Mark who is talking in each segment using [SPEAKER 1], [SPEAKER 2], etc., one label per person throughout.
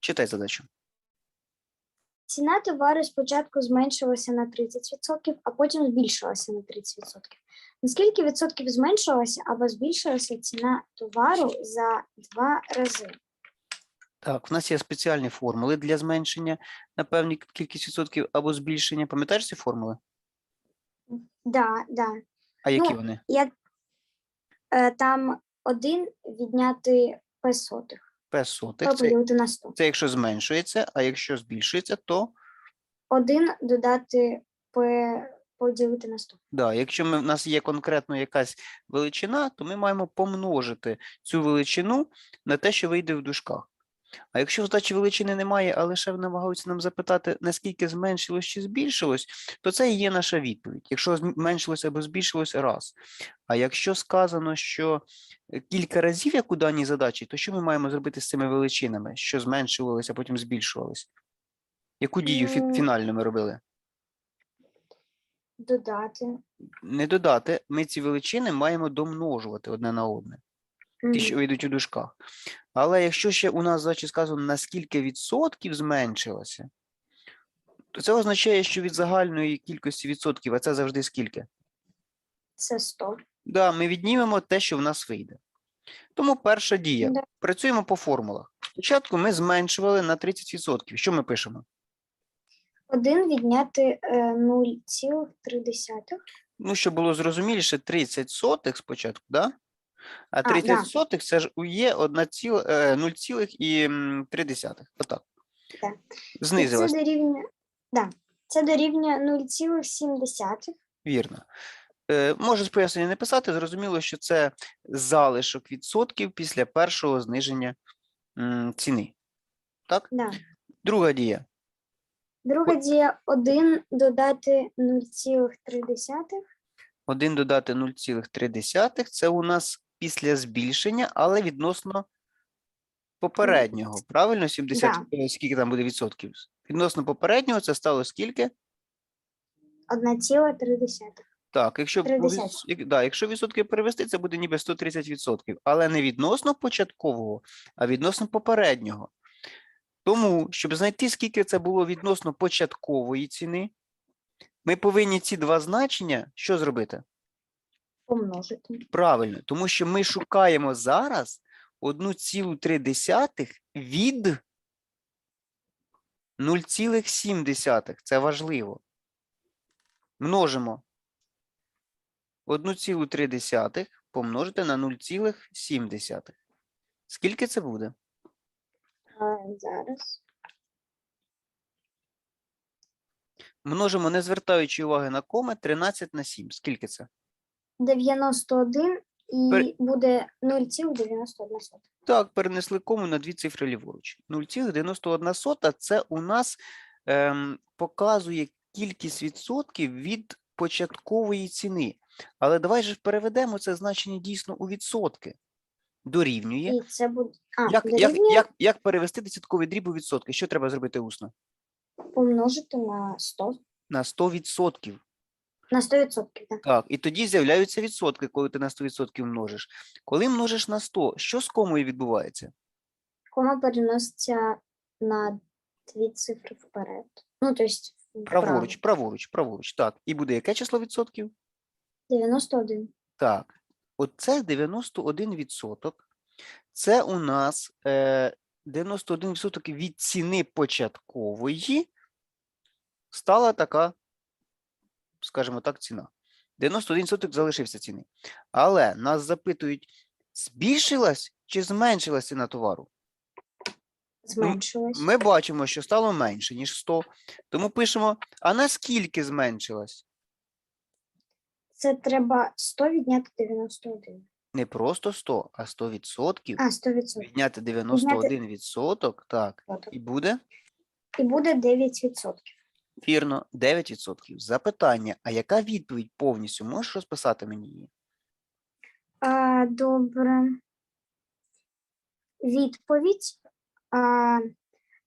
[SPEAKER 1] Читай задачу.
[SPEAKER 2] Ціна товару спочатку зменшилася на 30%, а потім збільшилася на 30%. На скільки відсотків зменшилася або збільшилася ціна товару за два рази?
[SPEAKER 1] Так, в нас є спеціальні формули для зменшення на певні кількість відсотків або збільшення. Пам'ятаєш ці формули?
[SPEAKER 2] Да, да.
[SPEAKER 1] А які
[SPEAKER 2] Ну,
[SPEAKER 1] вони?
[SPEAKER 2] Я, е, там один відняти П сотих,
[SPEAKER 1] П сотих. Це,
[SPEAKER 2] поділити на 100.
[SPEAKER 1] це якщо зменшується, а якщо збільшується, то
[SPEAKER 2] Один додати П поділити на 100.
[SPEAKER 1] да, якщо ми, в нас є конкретно якась величина, то ми маємо помножити цю величину на те, що вийде в дужках. А якщо в задачі величини немає, а лише намагаються нам запитати, наскільки зменшилось чи збільшилось, то це і є наша відповідь. Якщо зменшилось або збільшилось раз. А якщо сказано, що е, кілька разів, як у даній задачі, то що ми маємо зробити з цими величинами, що зменшувалися, а потім збільшувалися? Яку дію фі-
[SPEAKER 2] Ну,
[SPEAKER 1] фінальну ми робили?
[SPEAKER 2] Додати.
[SPEAKER 1] Не додати, ми ці величини маємо домножувати одне на одне.
[SPEAKER 2] Мгм.
[SPEAKER 1] ті, що вийдуть у дужках. Але якщо ще у нас задачі сказано, на скільки відсотків зменшилося, то це означає, що від загальної кількості відсотків, а це завжди скільки?
[SPEAKER 2] Це 100.
[SPEAKER 1] Да, ми віднімемо те, що в нас вийде. Тому перша дія.
[SPEAKER 2] Да.
[SPEAKER 1] Працюємо по формулах. Спочатку ми зменшували на 30%. Що ми пишемо?
[SPEAKER 2] Один відняти е, 0,3.
[SPEAKER 1] Ну, щоб було зрозуміліше, 30 сотих спочатку, да? А 30
[SPEAKER 2] да.
[SPEAKER 1] сотих це ж у є 1 ціл- е, 0,3. Отак.
[SPEAKER 2] Так.
[SPEAKER 1] Знизилось.
[SPEAKER 2] Це дорівнює, да, це дорівнює 0,7.
[SPEAKER 1] Вірно. Е, може з пояснення не писати, зрозуміло, що це залишок відсотків після першого зниження ціни. Так?
[SPEAKER 2] Да.
[SPEAKER 1] Друга дія.
[SPEAKER 2] Друга дія 1 додати 0,3.
[SPEAKER 1] 1 додати 0,3 це у нас після збільшення, але відносно попереднього. Правильно? 70, е, скільки там буде відсотків? Відносно попереднього це стало скільки?
[SPEAKER 2] 1,3.
[SPEAKER 1] Так, якщо,
[SPEAKER 2] Три
[SPEAKER 1] у
[SPEAKER 2] десятих.
[SPEAKER 1] відс- як- да, якщо відсотки перевести, це буде ніби 130%, але не відносно початкового, а відносно попереднього. Тому, щоб знайти, скільки це було відносно початкової ціни, ми повинні ці два значення що зробити?
[SPEAKER 2] Помножити.
[SPEAKER 1] Правильно, тому що ми шукаємо зараз 1,3 від 0,7. Це важливо. Множимо 1,3 помножити на 0,7. Скільки це буде?
[SPEAKER 2] А, зараз.
[SPEAKER 1] Множимо, не звертаючи уваги на коми, 13 на 7. Скільки це?
[SPEAKER 2] 91 і
[SPEAKER 1] Пер-
[SPEAKER 2] буде 0,91.
[SPEAKER 1] Так, перенесли кому на дві цифри ліворуч. 0,91 це у нас ем, показує кількість відсотків від початкової ціни. Але давай же переведемо це значення дійсно у відсотки. Дорівнює.
[SPEAKER 2] І це буде. А,
[SPEAKER 1] Як, як,
[SPEAKER 2] дорівнює
[SPEAKER 1] як, як перевести десятковий дріб у відсотки? Що треба зробити усно?
[SPEAKER 2] помножити на 100.
[SPEAKER 1] На 100%.
[SPEAKER 2] На 100%, так.
[SPEAKER 1] Так, і тоді з'являються відсотки, коли ти на 100% множиш. Коли множиш на 100, що з комою відбувається?
[SPEAKER 2] Кома переноситься на дві цифри вперед. Ну, тобто вправо.
[SPEAKER 1] Праворуч, праворуч, праворуч. Так. І буде яке число відсотків?
[SPEAKER 2] 91.
[SPEAKER 1] Так, оце 91%. Це у нас е, 91% від ціни початкової стала така, скажімо так, ціна. 91% залишився ціни. Але нас запитують, збільшилась чи зменшилась ціна товару?
[SPEAKER 2] Зменшилось.
[SPEAKER 1] Ми бачимо, що стало менше, ніж 100. Тому пишемо, а наскільки зменшилась?
[SPEAKER 2] Це треба 100 відняти 91.
[SPEAKER 1] Не просто 100, а 100%.
[SPEAKER 2] А, 100%.
[SPEAKER 1] Відняти 91%, так, і буде,
[SPEAKER 2] І буде 9%.
[SPEAKER 1] Вірно, 9%. Запитання, а яка відповідь повністю? Можеш розписати мені її?
[SPEAKER 2] А, добре. Відповідь а,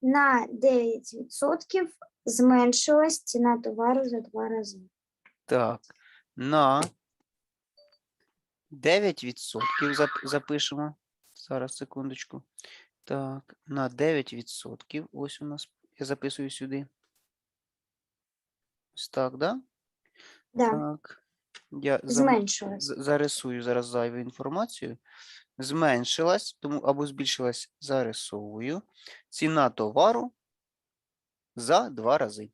[SPEAKER 2] на 9% зменшилась ціна товару за два рази.
[SPEAKER 1] Так, на 9% зап- запишемо. Зараз, секундочку. Так, на 9%. Ось у нас, я записую сюди. Ось так, да?
[SPEAKER 2] Да,
[SPEAKER 1] Так. Я
[SPEAKER 2] зменшилась.
[SPEAKER 1] зарисую зараз зайву інформацію. Зменшилась, тому або збільшилась, зарисовую. Ціна товару за два рази.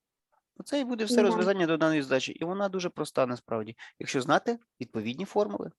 [SPEAKER 1] Оце і буде все
[SPEAKER 2] Да.
[SPEAKER 1] розв'язання до даної задачі. І вона дуже проста насправді, якщо знати відповідні формули.